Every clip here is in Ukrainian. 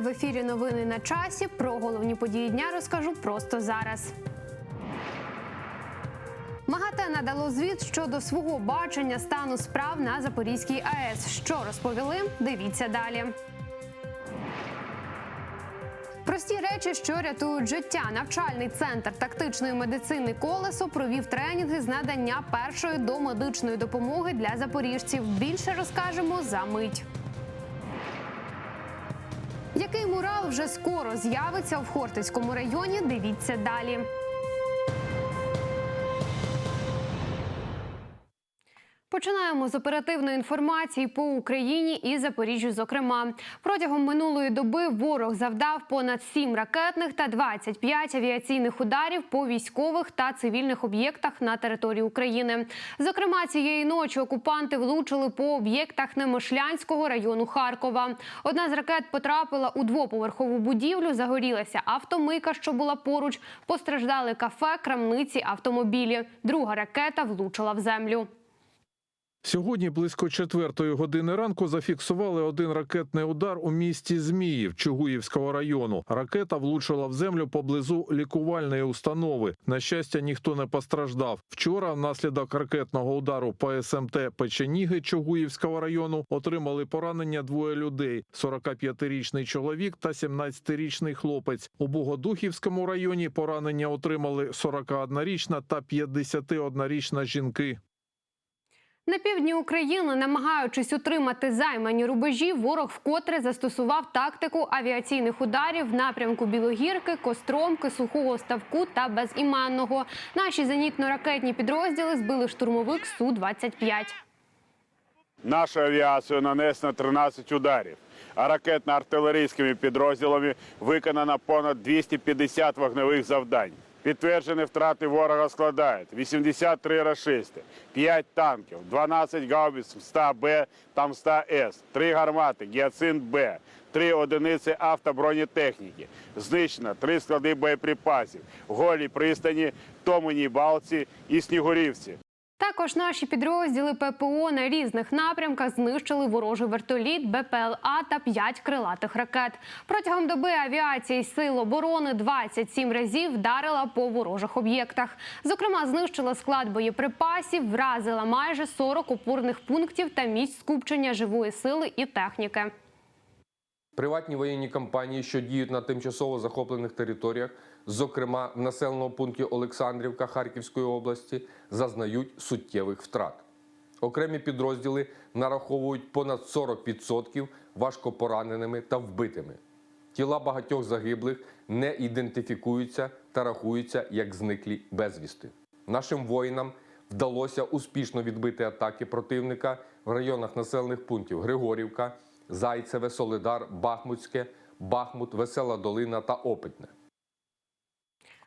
в ефірі новини на часі. Про головні події дня розкажу просто зараз. МАГАТЕ надало звіт щодо свого бачення стану справ на Запорізькій АЕС. Що розповіли? Дивіться далі. Прості речі, що рятують життя. Навчальний центр тактичної медицини колесо провів тренінги з надання першої домедичної допомоги для запоріжців. Більше розкажемо за мить. Який мурал вже скоро з'явиться в Хортицькому районі? Дивіться далі. Починаємо з оперативної інформації по Україні і Запоріжжю. Зокрема, протягом минулої доби ворог завдав понад 7 ракетних та 25 авіаційних ударів по військових та цивільних об'єктах на території України. Зокрема, цієї ночі окупанти влучили по об'єктах Немишлянського району Харкова. Одна з ракет потрапила у двоповерхову будівлю. Загорілася автомийка, що була поруч. Постраждали кафе, крамниці, автомобілі. Друга ракета влучила в землю. Сьогодні близько четвертої години ранку зафіксували один ракетний удар у місті Зміїв Чугуївського району. Ракета влучила в землю поблизу лікувальної установи. На щастя, ніхто не постраждав. Вчора, внаслідок ракетного удару по СМТ Печеніги Чугуївського району, отримали поранення двоє людей: – 45-річний чоловік та 17-річний хлопець. У Богодухівському районі поранення отримали 41-річна та 51-річна жінки. На півдні України, намагаючись утримати займані рубежі, ворог вкотре застосував тактику авіаційних ударів в напрямку Білогірки, Костромки, Сухого Ставку та Безіменного. Наші зенітно-ракетні підрозділи збили штурмовик Су-25. Наша авіація нанесено 13 ударів, а ракетно-артилерійськими підрозділами виконано понад 250 вогневих завдань. Підтверджені втрати ворога складають 83 рашисти, 5 танків, 12 гаубиць МСТА-Б та МСТА-С, 3 гармати Гіацинт-Б, 3 одиниці автобронетехніки. Знищено 3 склади боєприпасів, голі пристані, Томині Балці і Снігурівці. Також наші підрозділи ППО на різних напрямках знищили ворожий вертоліт, БПЛА та 5 крилатих ракет. Протягом доби авіація із сил оборони 27 разів вдарила по ворожих об'єктах. Зокрема, знищила склад боєприпасів, вразила майже 40 опорних пунктів та місць скупчення живої сили і техніки. Приватні воєнні компанії, що діють на тимчасово захоплених територіях, зокрема в населеному пункті Олександрівка Харківської області, зазнають суттєвих втрат. Окремі підрозділи нараховують понад 40% важкопораненими та вбитими. Тіла багатьох загиблих не ідентифікуються та рахуються як зниклі безвісти. Нашим воїнам вдалося успішно відбити атаки противника в районах населених пунктів Григорівка, Зайцеве, Солидар, Бахмутське, Бахмут, Весела Долина та Опитне.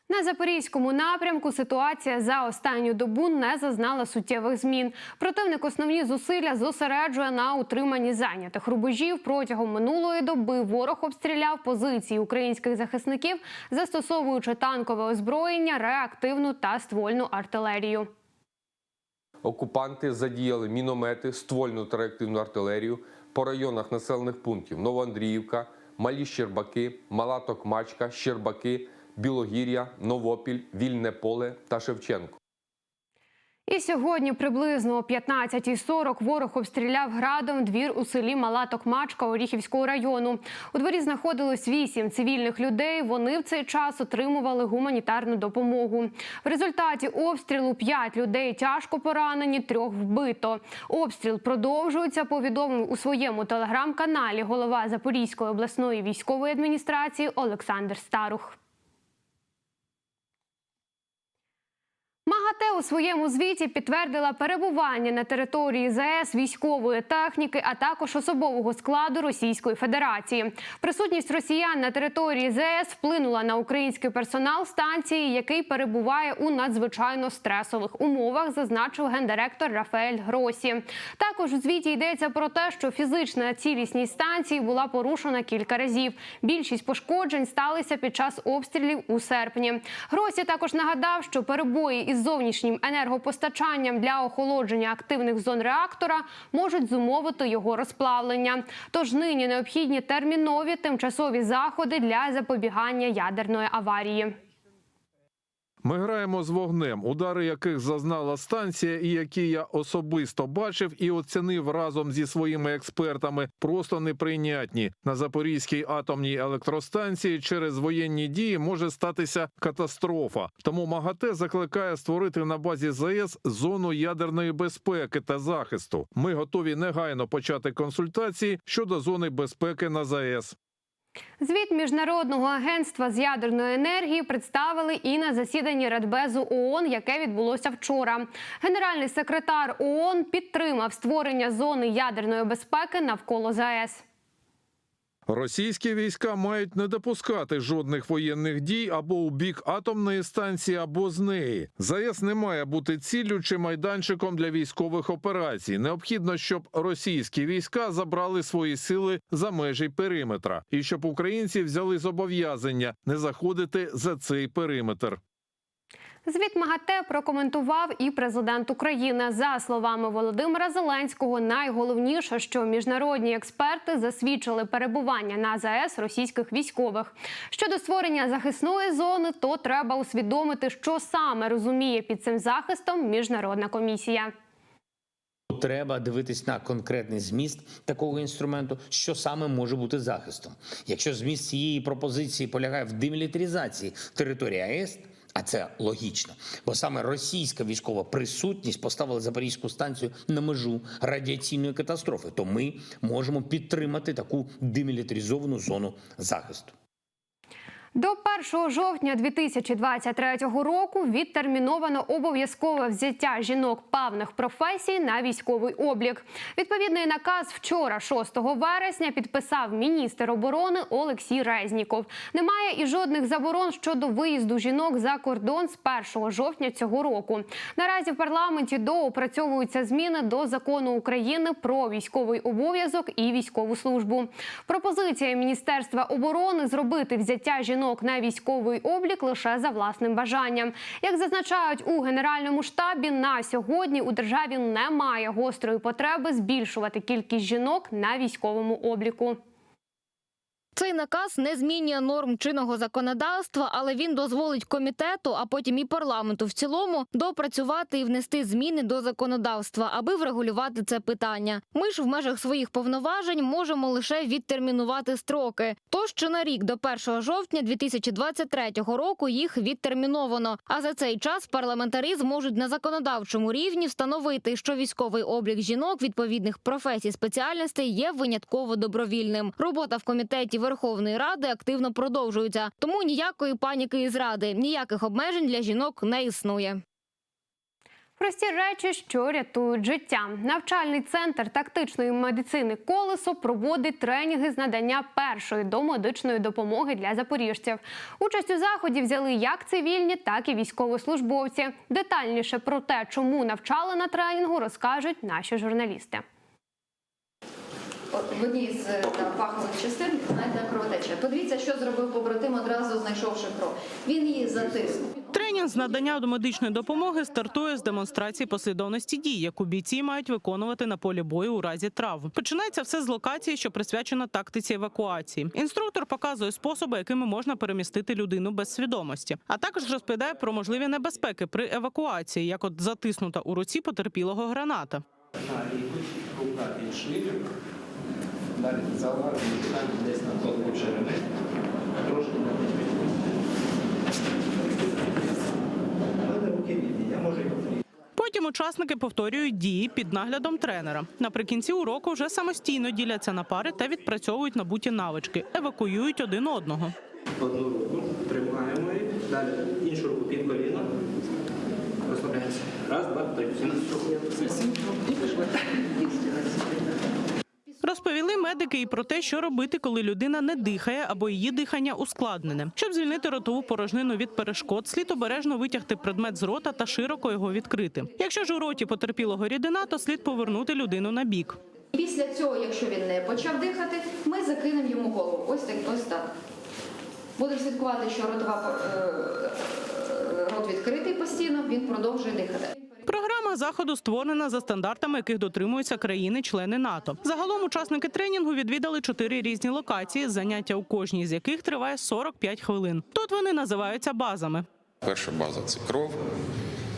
На запорізькому напрямку ситуація за останню добу не зазнала суттєвих змін. Противник основні зусилля зосереджує на утриманні зайнятих рубежів. Протягом минулої доби ворог обстріляв позиції українських захисників, застосовуючи танкове озброєння, реактивну та ствольну артилерію. Окупанти задіяли міномети, ствольну та реактивну артилерію по районах населених пунктів Новоандріївка, Малі Щербаки, Мала Токмачка, Щербаки, Білогір'я, Новопіль, Вільне Поле та Шевченко. І сьогодні приблизно о 15.40 ворог обстріляв градом двір у селі Мала Токмачка Оріхівського району. У дворі знаходилось вісім цивільних людей. Вони в цей час отримували гуманітарну допомогу. В результаті обстрілу п'ять людей тяжко поранені, трьох вбито. Обстріл продовжується. Повідомив у своєму телеграм-каналі голова Запорізької обласної військової адміністрації Олександр Старух. My МАГАТЕ у своєму звіті підтвердила перебування на території ЗАЕС військової техніки, а також особового складу Російської Федерації. Присутність росіян на території ЗАЕС вплинула на український персонал станції, який перебуває у надзвичайно стресових умовах, зазначив гендиректор Рафаель Гросі. Також у звіті йдеться про те, що фізична цілісність станції була порушена кілька разів. Більшість пошкоджень сталися під час обстрілів у серпні. Гросі також нагадав, що перебої із зовнішньої зовнішнім енергопостачанням для охолодження активних зон реактора можуть зумовити його розплавлення. Тож нині необхідні термінові тимчасові заходи для запобігання ядерної аварії. Ми граємо з вогнем, удари яких зазнала станція, і які я особисто бачив і оцінив разом зі своїми експертами, просто неприйнятні. На Запорізькій атомній електростанції через воєнні дії може статися катастрофа. Тому МАГАТЕ закликає створити на базі ЗАЕС зону ядерної безпеки та захисту. Ми готові негайно почати консультації щодо зони безпеки на ЗАЕС. Звіт міжнародного агентства з ядерної енергії представили і на засіданні Радбезу ООН, яке відбулося вчора. Генеральний секретар ООН підтримав створення зони ядерної безпеки навколо ЗАЕС. Російські війська мають не допускати жодних воєнних дій або у бік атомної станції, або з неї. ЗАЕС не має бути ціллю чи майданчиком для військових операцій. Необхідно, щоб російські війська забрали свої сили за межі периметра, і щоб українці взяли зобов'язання не заходити за цей периметр. Звіт МАГАТЕ прокоментував і президент України. За словами Володимира Зеленського, найголовніше, що міжнародні експерти засвідчили перебування на ЗАЕС російських військових. Щодо створення захисної зони, то треба усвідомити, що саме розуміє під цим захистом міжнародна комісія. Треба дивитись на конкретний зміст такого інструменту, що саме може бути захистом. Якщо зміст цієї пропозиції полягає в демілітаризації території АЕС, а це логічно, бо саме російська військова присутність поставила Запорізьку станцію на межу радіаційної катастрофи, то ми можемо підтримати таку демілітаризовану зону захисту. До 1 жовтня 2023 року відтерміновано обов'язкове взяття жінок певних професій на військовий облік. Відповідний наказ вчора, 6 вересня, підписав міністр оборони Олексій Резніков. Немає і жодних заборон щодо виїзду жінок за кордон з 1 жовтня цього року. Наразі в парламенті доопрацьовуються зміни до закону України про військовий обов'язок і військову службу. Пропозиція Міністерства оборони зробити взяття жінок на військовий облік лише за власним бажанням. Як зазначають у генеральному штабі, на сьогодні у державі немає гострої потреби збільшувати кількість жінок на військовому обліку. Цей наказ не змінює норм чинного законодавства, але він дозволить комітету, а потім і парламенту в цілому допрацювати і внести зміни до законодавства, аби врегулювати це питання. Ми ж в межах своїх повноважень можемо лише відтермінувати строки. Тож що на рік до 1 жовтня 2023 року їх відтерміновано. А за цей час парламентарі зможуть на законодавчому рівні встановити, що військовий облік жінок відповідних професій спеціальностей є винятково добровільним. Робота в комітеті Верховної Ради активно продовжується, тому ніякої паніки і зради, ніяких обмежень для жінок не існує. Прості речі, що рятують життя. Навчальний центр тактичної медицини колесо проводить тренінги з надання першої домедичної допомоги для запоріжців. Участь у заході взяли як цивільні, так і військовослужбовці. Детальніше про те, чому навчали на тренінгу, розкажуть наші журналісти. В одній з е, там, пахових частин знаєте кровотеча. Подивіться, що зробив побратим, одразу знайшовши кров. Він її затиснув. Тренінг з надання домедичної допомоги стартує з демонстрації послідовності дій, яку бійці мають виконувати на полі бою у разі травм. Починається все з локації, що присвячена тактиці евакуації. Інструктор показує способи, якими можна перемістити людину без свідомості, а також розповідає про можливі небезпеки при евакуації, як от затиснута у руці потерпілого граната. Далі зауважимо дихання десь на толку ширини, трошки на Але руки вільні, я можу і повторити. Потім учасники повторюють дії під наглядом тренера. Наприкінці уроку вже самостійно діляться на пари та відпрацьовують набуті навички, евакуюють один одного. Одну руку тримаємо її, далі іншу руку під коліно. Розслабляємося. Раз, два, три. І пішли. Розповіли медики і про те, що робити, коли людина не дихає або її дихання ускладнене. Щоб звільнити ротову порожнину від перешкод, слід обережно витягти предмет з рота та широко його відкрити. Якщо ж у роті потерпілого рідина, то слід повернути людину на бік. Після цього, якщо він не почав дихати, ми закинемо йому голову. Ось так, ось так. Будемо слідкувати, що ротова, е, рот відкритий постійно, він продовжує дихати. Програма заходу створена за стандартами, яких дотримуються країни-члени НАТО. Загалом учасники тренінгу відвідали чотири різні локації, заняття у кожній з яких триває 45 хвилин. Тут вони називаються базами. Перша база це кров,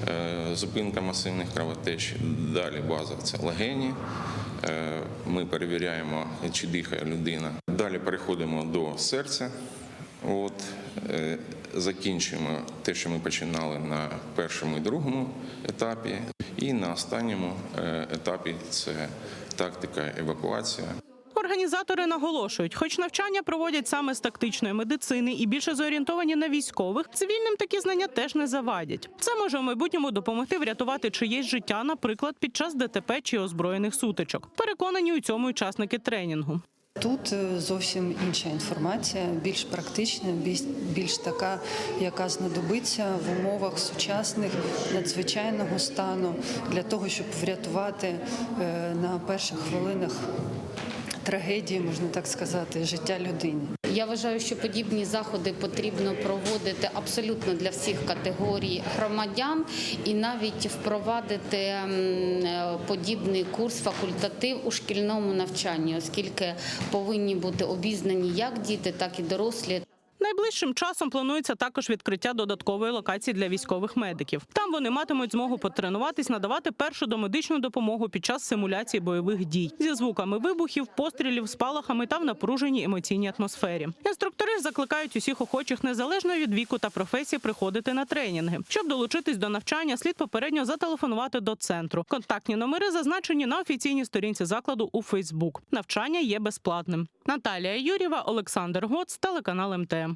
е, зупинка масивних кровотеч. Далі база це легені. Е, Ми перевіряємо, чи дихає людина. Далі переходимо до серця. От, е, закінчуємо те, що ми починали на першому і другому етапі. І на останньому е, етапі це тактика евакуація. Організатори наголошують, хоч навчання проводять саме з тактичної медицини і більше зорієнтовані на військових, цивільним такі знання теж не завадять. Це може в майбутньому допомогти врятувати чиєсь життя, наприклад, під час ДТП чи озброєних сутичок. Переконані у цьому учасники тренінгу. Тут е, зовсім інша інформація, більш практична, більш, більш така, яка знадобиться в умовах сучасних надзвичайного стану для того, щоб врятувати е, на перших хвилинах трагедії, можна так сказати, життя людини. Я вважаю, що подібні заходи потрібно проводити абсолютно для всіх категорій громадян і навіть впровадити е, подібний курс факультатив у шкільному навчанні, оскільки повинні бути обізнані як діти, так і дорослі. Найближчим часом планується також відкриття додаткової локації для військових медиків. Там вони матимуть змогу потренуватись, надавати першу домедичну допомогу під час симуляції бойових дій зі звуками вибухів, пострілів, спалахами та в напруженій емоційній атмосфері. Інструктори закликають усіх охочих незалежно від віку та професії приходити на тренінги. Щоб долучитись до навчання, слід попередньо зателефонувати до центру. Контактні номери зазначені на офіційній сторінці закладу у Фейсбук. Навчання є безплатним. Наталія Юрєва, Олександр Гоц, телеканал МТМ.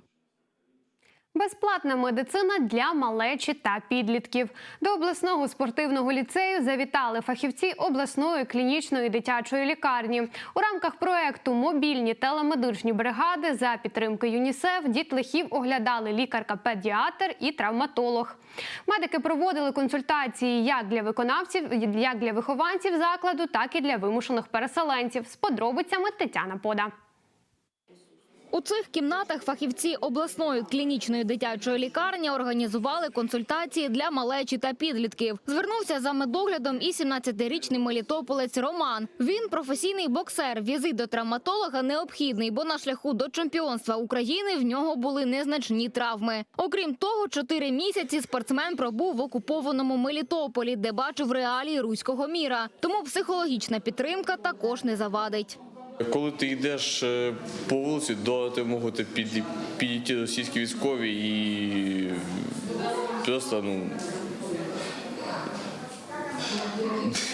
Безплатна медицина для малечі та підлітків. До обласного спортивного ліцею завітали фахівці обласної клінічної дитячої лікарні. У рамках проекту Мобільні телемедичні бригади за підтримки ЮНІСЕФ дітлахів оглядали лікарка-педіатр і травматолог. Медики проводили консультації як для виконавців, як для вихованців закладу, так і для вимушених переселенців. З подробицями Тетяна Пода. У цих кімнатах фахівці обласної клінічної дитячої лікарні організували консультації для малечі та підлітків. Звернувся за медоглядом і 17-річний мелітополець Роман. Він професійний боксер. Візит до травматолога необхідний, бо на шляху до чемпіонства України в нього були незначні травми. Окрім того, чотири місяці спортсмен пробув в окупованому Мелітополі, де бачив реалії руського міра. Тому психологічна підтримка також не завадить. Коли ти йдеш е, по вулиці, до тебе можуть під, підійти російські військові і просто, ну,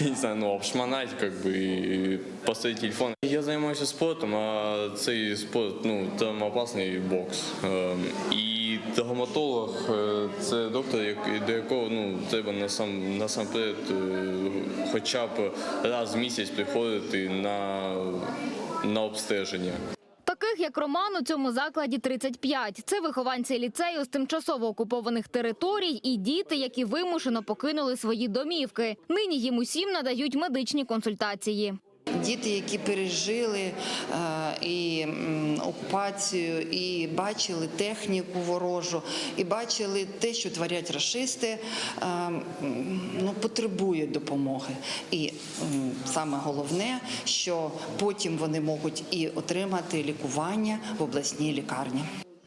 не знаю, ну, обшмонать, как бы, и поставить телефон. Я займаюся спортом, а цей спорт, ну, там опасний бокс. Ем, І травматолог е, – це доктор, до якого, ну, треба насам, насамперед е, хоча б раз в місяць приходити на, на обстеження. Таких, як Роман, у цьому закладі 35. Це вихованці ліцею з тимчасово окупованих територій і діти, які вимушено покинули свої домівки. Нині їм усім надають медичні консультації. Діти, які пережили е, і окупацію, і бачили техніку ворожу, і бачили те, що творять рашисти, е, ну, потребують допомоги. І саме головне, що потім вони можуть і отримати лікування в обласній лікарні.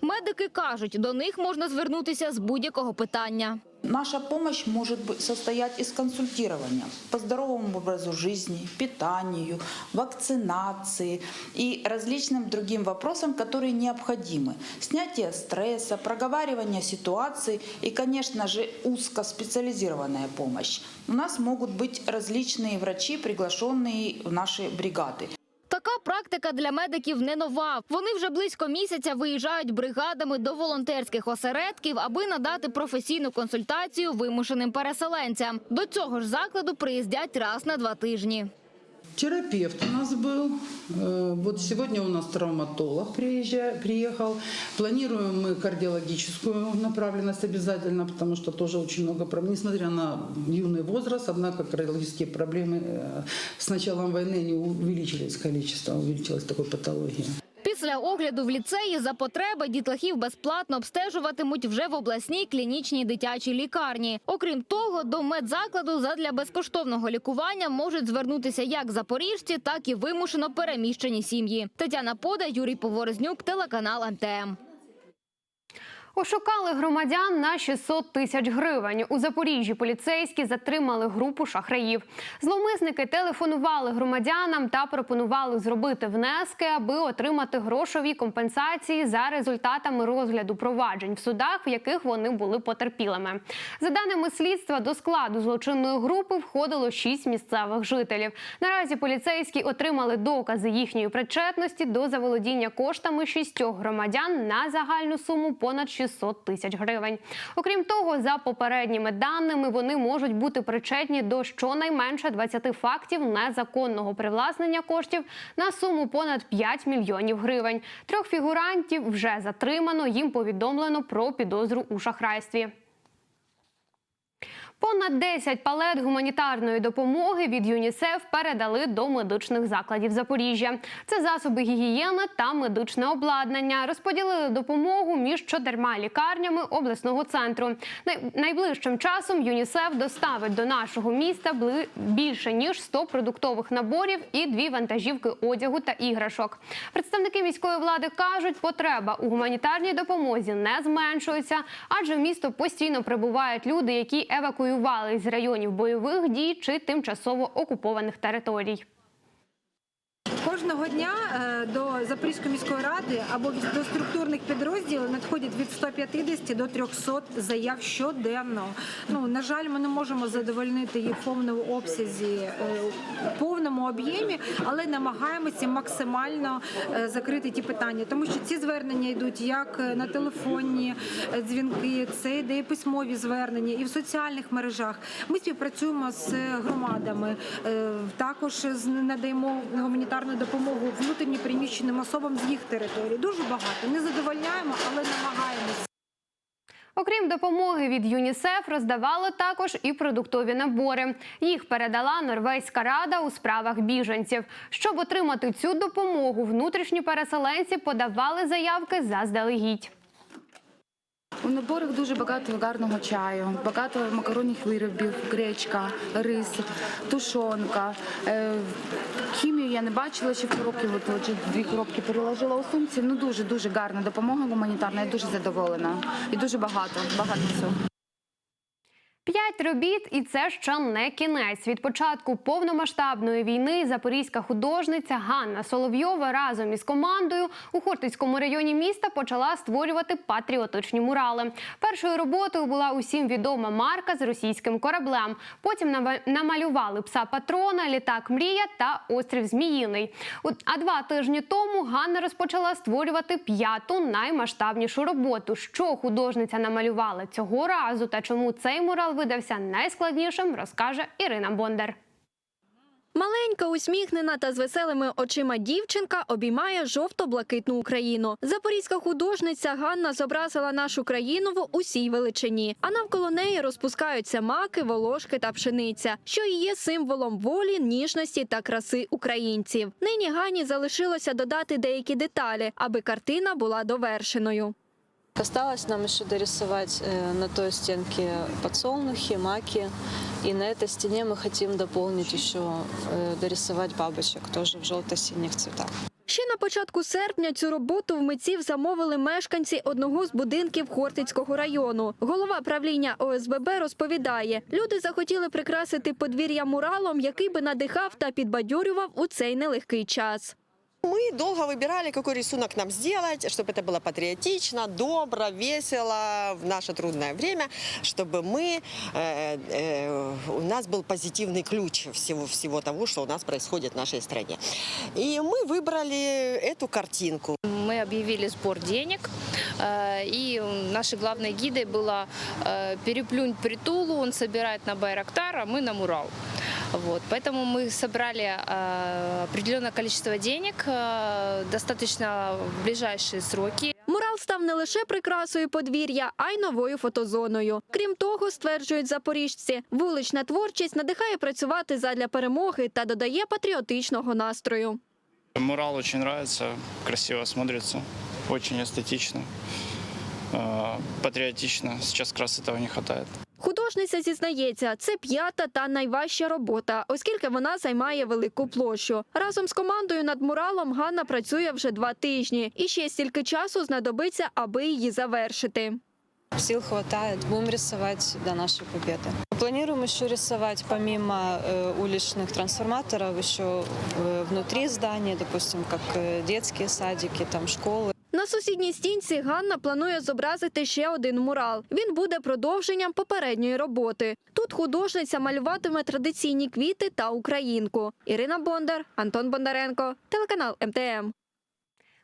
Медики кажуть, до них можна звернутися з будь-якого питання. Наша помощь может быть, состоять из консультирования по здоровому образу жизни, питанию, вакцинации и различным другим вопросам, которые необходимы. Снятие стресса, проговаривание ситуации и, конечно же, узкоспециализированная помощь. У нас могут быть различные врачи, приглашенные в наши бригады. Така практика для медиків не нова. Вони вже близько місяця виїжджають бригадами до волонтерських осередків, аби надати професійну консультацію вимушеним переселенцям. До цього ж закладу приїздять раз на два тижні. Терапевт у нас был. Э, Вот сегодня у нас травматолог приезжа- приехал. Планируем мы кардиологическую направленность обязательно, потому что тоже очень много проблем. Несмотря на юный возраст, однако кардиологические проблемы э, с началом войны не увеличились количество, увеличилась такой патологии. Після огляду в ліцеї за потреби дітлахів безплатно обстежуватимуть вже в обласній клінічній дитячій лікарні. Окрім того, до медзакладу задля безкоштовного лікування можуть звернутися як запоріжці, так і вимушено переміщені сім'ї. Тетяна Пода, Юрій Поворознюк, телеканал МТМ. Ошукали громадян на 600 тисяч гривень. У Запоріжжі поліцейські затримали групу шахраїв. Зловмисники телефонували громадянам та пропонували зробити внески, аби отримати грошові компенсації за результатами розгляду проваджень в судах, в яких вони були потерпілими. За даними слідства, до складу злочинної групи входило шість місцевих жителів. Наразі поліцейські отримали докази їхньої причетності до заволодіння коштами шістьох громадян на загальну суму понад 600 тисяч гривень. Окрім того, за попередніми даними, вони можуть бути причетні до щонайменше 20 фактів незаконного привласнення коштів на суму понад 5 мільйонів гривень. Трьох фігурантів вже затримано. Їм повідомлено про підозру у шахрайстві. Понад 10 палет гуманітарної допомоги від ЮНІСЕФ передали до медичних закладів Запоріжжя. Це засоби гігієни та медичне обладнання. Розподілили допомогу між чотирма лікарнями обласного центру. Найближчим часом ЮНІСЕФ доставить до нашого міста більше ніж 100 продуктових наборів і дві вантажівки одягу та іграшок. Представники міської влади кажуть, потреба у гуманітарній допомозі не зменшується, адже в місто постійно прибувають люди, які евакуювали з районів бойових дій чи тимчасово окупованих територій. Кожного дня е, до Запорізької міської ради або до структурних підрозділів надходять від 150 до 300 заяв щоденно. Ну на жаль, ми не можемо задовольнити їх в повному обсязі, е, в повному об'ємі, але намагаємося максимально е, закрити ті питання, тому що ці звернення йдуть як на телефонні дзвінки, це йде і письмові звернення, і в соціальних мережах. Ми співпрацюємо з громадами, також надаємо гуманітарну допомогу внутрішньо приміщеним особам з їх території. Дуже багато не задовольняємо, але намагаємося. Окрім допомоги від ЮНІСЕФ, роздавали також і продуктові набори. Їх передала Норвезька рада у справах біженців. Щоб отримати цю допомогу, внутрішні переселенці подавали заявки заздалегідь. У наборах дуже багато гарного чаю, багато макаронних виробів, гречка, рис, тушонка. Е, Хімію я не бачила ще в коробки от дві коробки переложила у сумці. Ну дуже дуже гарна допомога гуманітарна. Я дуже задоволена. І дуже багато, багато всього. П'ять робіт, і це ще не кінець. Від початку повномасштабної війни запорізька художниця Ганна Соловйова разом із командою у Хортицькому районі міста почала створювати патріотичні мурали. Першою роботою була усім відома марка з російським кораблем. Потім намалювали пса патрона, літак Мрія та острів Зміїний. А два тижні тому Ганна розпочала створювати п'яту наймасштабнішу роботу. Що художниця намалювала цього разу та чому цей мурал видався найскладнішим, розкаже Ірина Бондар. Маленька, усміхнена та з веселими очима дівчинка обіймає жовто-блакитну Україну. Запорізька художниця Ганна зобразила нашу країну в усій величині. А навколо неї розпускаються маки, волошки та пшениця, що і є символом волі, ніжності та краси українців. Нині Гані залишилося додати деякі деталі, аби картина була довершеною. Осталось нам еще дорисовать э, на той стенке подсолнухи, маки. И на этой стене мы хотим дополнить еще, э, дорисовать бабочек, тоже в желто-синих цветах. Ще на початку серпня цю роботу в митців замовили мешканці одного з будинків Хортицького району. Голова правління ОСББ розповідає, люди захотіли прикрасити подвір'я муралом, який би надихав та підбадьорював у цей нелегкий час. Мы долго выбирали, какой рисунок нам сделать, чтобы это было патриотично, добро, весело в наше трудное время, чтобы мы, э, э, у нас был позитивный ключ всего, всего того, что у нас происходит в нашей стране. И мы выбрали эту картинку. Мы объявили сбор денег, э, и нашей главной гидой было э, переплюнь притулу, он собирает на Байрактар, а мы на Мурал. Вот. Поэтому мы собрали э, определенное количество денег, э, достаточно в ближайшие сроки. Мурал став не лише прикрасою подвір'я, а й новою фотозоною. Крім того, стверджують запоріжці, вулична творчість надихає працювати задля перемоги та додає патріотичного настрою. Мурал очень нравится, красиво смотрится, очень эстетично, э, патриотично. Сейчас как раз этого не хватает. Художниця зізнається, це п'ята та найважча робота, оскільки вона займає велику площу. Разом з командою над муралом Ганна працює вже два тижні, і ще стільки часу знадобиться, аби її завершити. Сил хватает, будем рисовать до нашей победы. Планируем еще рисовать помимо э, уличных трансформаторов еще э, внутри здания, допустим, как э, детские садики, там школы. На сусідній стінці Ганна планує зобразити ще один мурал. Він буде продовженням попередньої роботи. Тут художниця малюватиме традиційні квіти та українку. Ірина Бондар, Антон Бондаренко, телеканал МТМ.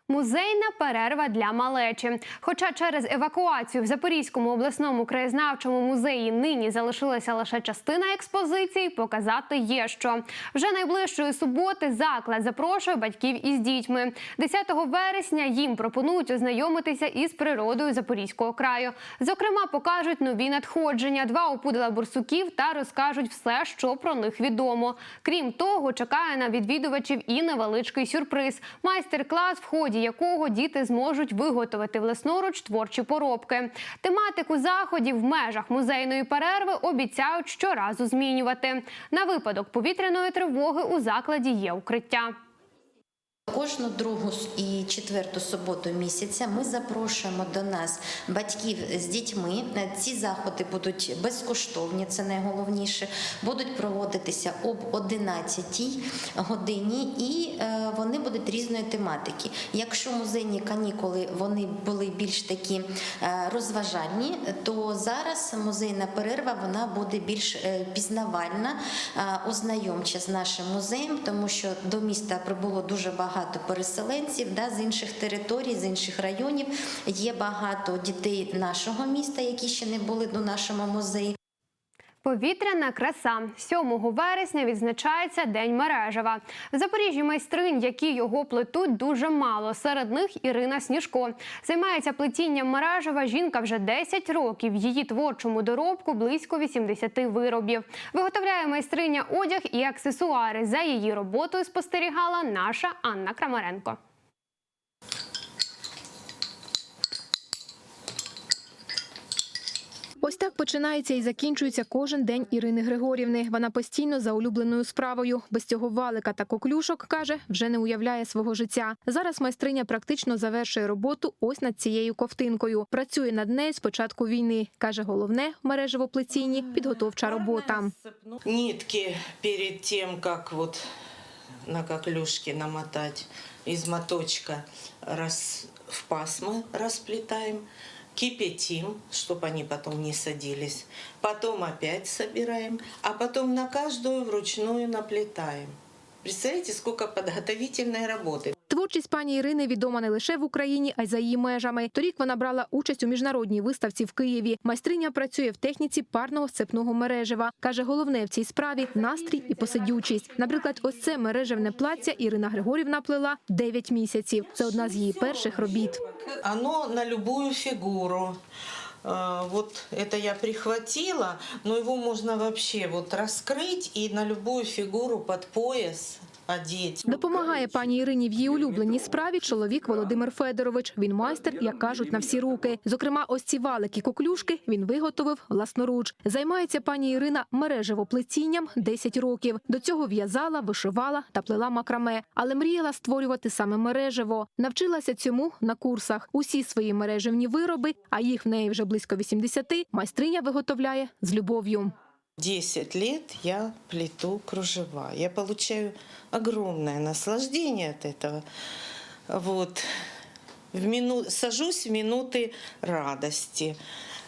Музейна перерва для малечі. Хоча через евакуацію в Запорізькому обласному краєзнавчому музеї нині залишилася лише частина експозиції, показати є що. Вже найближчої суботи заклад запрошує батьків із дітьми. 10 вересня їм пропонують ознайомитися із природою Запорізького краю. Зокрема, покажуть нові надходження, два опудала бурсуків та розкажуть все, що про них відомо. Крім того, чекає на відвідувачів і невеличкий сюрприз майстер-клас, в ході якого діти зможуть виготовити власноруч творчі поробки. Тематику заходів в межах музейної перерви обіцяють щоразу змінювати. На випадок повітряної тривоги у закладі є укриття. Кожну другу і четверту суботу місяця ми запрошуємо до нас батьків з дітьми. Ці заходи будуть безкоштовні, це найголовніше. Будуть проводитися об 11 годині, і е, вони будуть різної тематики. Якщо музейні канікули вони були більш такі е, розважальні, то зараз музейна перерва вона буде більш е, пізнавальна, е, ознайомча з нашим музеєм, тому що до міста прибуло дуже багато переселенців да, з інших територій, з інших районів. Є багато дітей нашого міста, які ще не були до нашого музею. Повітряна краса 7 вересня відзначається День мережева. В Запоріжжі майстринь, які його плетуть, дуже мало. Серед них Ірина Сніжко. Займається плетінням мережева жінка вже 10 років. Її творчому доробку близько 80 виробів. Виготовляє майстриня одяг і аксесуари. За її роботою спостерігала наша Анна Крамаренко. Ось так починається і закінчується кожен день Ірини Григорівни. Вона постійно за улюбленою справою. Без цього валика та коклюшок каже, вже не уявляє свого життя. Зараз майстриня практично завершує роботу ось над цією ковтинкою. Працює над нею з початку війни. каже, головне в мережевоплетінні – підготовча робота. Нитки перед как вот на коклюшке намотать из моточка раз, в пасмы расплетаем, кипятим, чтобы они потом не садились. Потом опять собираем, а потом на каждую вручную наплетаем. Представляете, сколько подготовительной работы. Творчість пані Ірини відома не лише в Україні, а й за її межами. Торік вона брала участь у міжнародній виставці в Києві. Майстриня працює в техніці парного сцепного мережева. Каже, головне в цій справі настрій і посидючість. Наприклад, ось це мережевне плаття Ірина Григорівна плела 9 місяців. Це одна з її перших робіт. Оно на любую фигуру. Э, Вот это я прихватила, но его можно вообще вот раскрыть и на любую фигуру под пояс одеть. Допомагає пані Ірині в її улюбленій справі чоловік Володимир Федорович. Він майстер, як кажуть, на всі руки. Зокрема, ось ці валики куклюшки він виготовив власноруч. Займається пані Ірина мережевоплетінням 10 років. До цього в'язала, вишивала та плела макраме, але мріяла створювати саме мережево. Навчилася цьому на курсах. Усі свої мережевні вироби, а їх в неї вже близько 80, майстриня виготовляє з любов'ю. 10 лет я плету кружева. Я получаю огромное наслаждение от этого. Вот. В мину... Сажусь в минуты радости.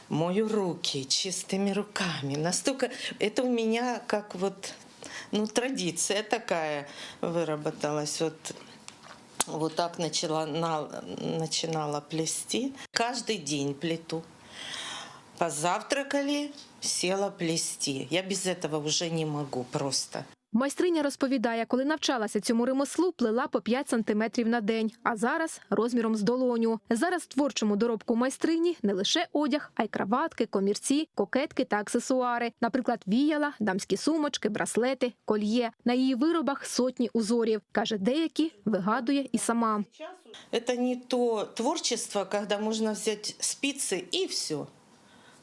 Мою руки чистыми руками. Настолько это у меня как вот ну, традиция такая выработалась. Вот вот так начала, на, начинала плести. Каждый день плету. Позавтракали, села плести. Я без этого уже не могу просто. Майстриня розповідає, коли навчалася цьому ремеслу, плела по 5 сантиметрів на день, а зараз розміром з долоню. Зараз в творчому доробку майстрині не лише одяг, а й краватки, комірці, кокетки та аксесуари. Наприклад, віяла, дамські сумочки, браслети, кольє. На її виробах сотні узорів. Каже, деякі вигадує і сама. Это не то творчество, когда можно взять спицы и все.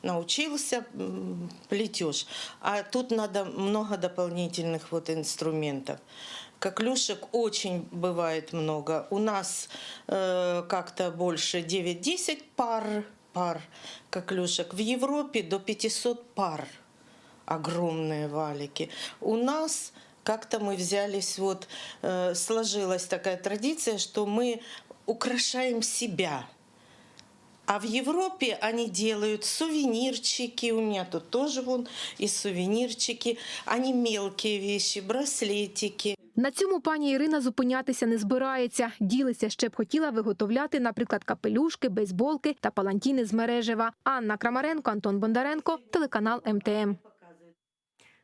Научился, плетешь. А тут надо много дополнительных вот инструментов. Коклюшек очень бывает много. У нас э, как-то больше 9-10 пар, пар коклюшек. В Европе до 500 пар огромные валики. У нас как-то мы взялись, вот э, сложилась такая традиция, что мы украшаем себя. А в Европе они делают сувенирчики, у меня тут тоже вон и сувенирчики, они мелкие вещи, браслетики. На цьому пані Ірина зупинятися не збирається. Ділиться, ще б хотіла виготовляти, наприклад, капелюшки, бейсболки та палантіни з мережева. Анна Крамаренко, Антон Бондаренко, телеканал МТМ.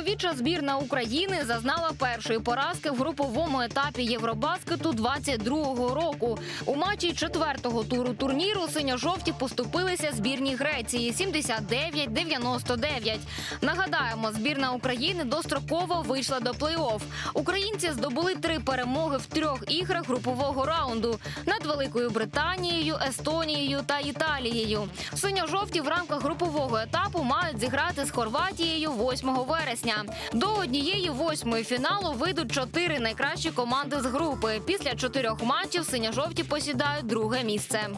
Чоловіча збірна України зазнала першої поразки в груповому етапі Євробаскету 22-го року. У матчі четвертого туру турніру синьо-жовті поступилися збірній Греції 79-99. Нагадаємо, збірна України достроково вийшла до плей-офф. Українці здобули три перемоги в трьох іграх групового раунду над Великою Британією, Естонією та Італією. Синьо-жовті в рамках групового етапу мають зіграти з Хорватією 8 вересня. До однієї восьмої фіналу вийдуть чотири найкращі команди з групи. Після чотирьох матчів синьо-жовті посідають друге місце.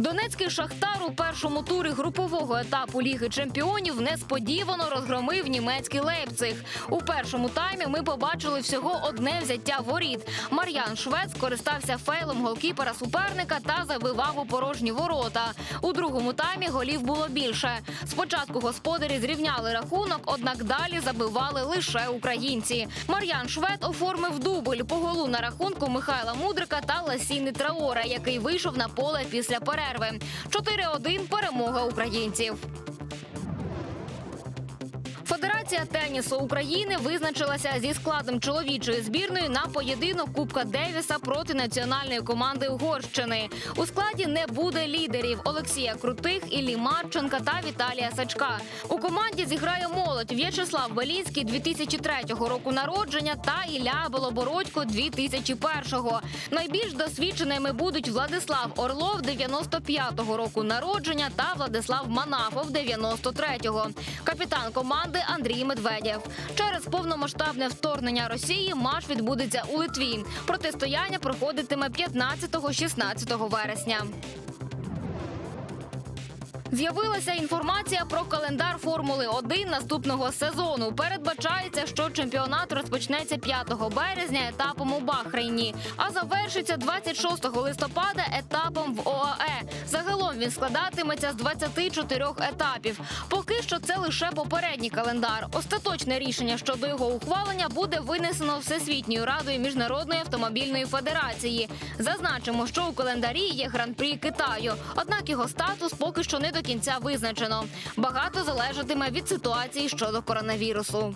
Донецький шахтар у першому турі групового етапу Ліги Чемпіонів несподівано розгромив німецький Лейпциг. У першому таймі ми побачили всього одне взяття воріт. Мар'ян Швець скористався фейлом голкіпера суперника та забивав у порожні ворота. У другому таймі голів було більше. Спочатку господарі зрівняли рахунок, однак далі забивали лише українці. Мар'ян Швед оформив дубль по голу на рахунку Михайла Мудрика та Ласіни Траора, який вийшов на поле після перерви. 4-1 – перемога українців. Федерація тенісу України визначилася зі складом чоловічої збірної на поєдинок Кубка Девіса проти національної команди Угорщини. У складі не буде лідерів Олексія Крутих, Іллі Марченка та Віталія Сачка. У команді зіграє молодь В'ячеслав Белінський 2003 року народження та Ілля Белобородько 2001-го. Найбільш досвідченими будуть Владислав Орлов 95-го року народження та Владислав Манафов 93-го. Капітан команди Андрій Медведєв. Через повномасштабне вторгнення Росії марш відбудеться у Литві. Протистояння проходитиме 15-16 вересня. З'явилася інформація про календар Формули 1 наступного сезону. Передбачається, що чемпіонат розпочнеться 5 березня етапом у Бахрейні, а завершиться 26 листопада етапом в ОАЕ. Загалом він складатиметься з 24 етапів. Поки що це лише попередній календар. Остаточне рішення щодо його ухвалення буде винесено Всесвітньою радою міжнародної автомобільної федерації. Зазначимо, що у календарі є гран-прі Китаю, однак його статус поки що не до кінця визначено. Багато залежатиме від ситуації щодо коронавірусу.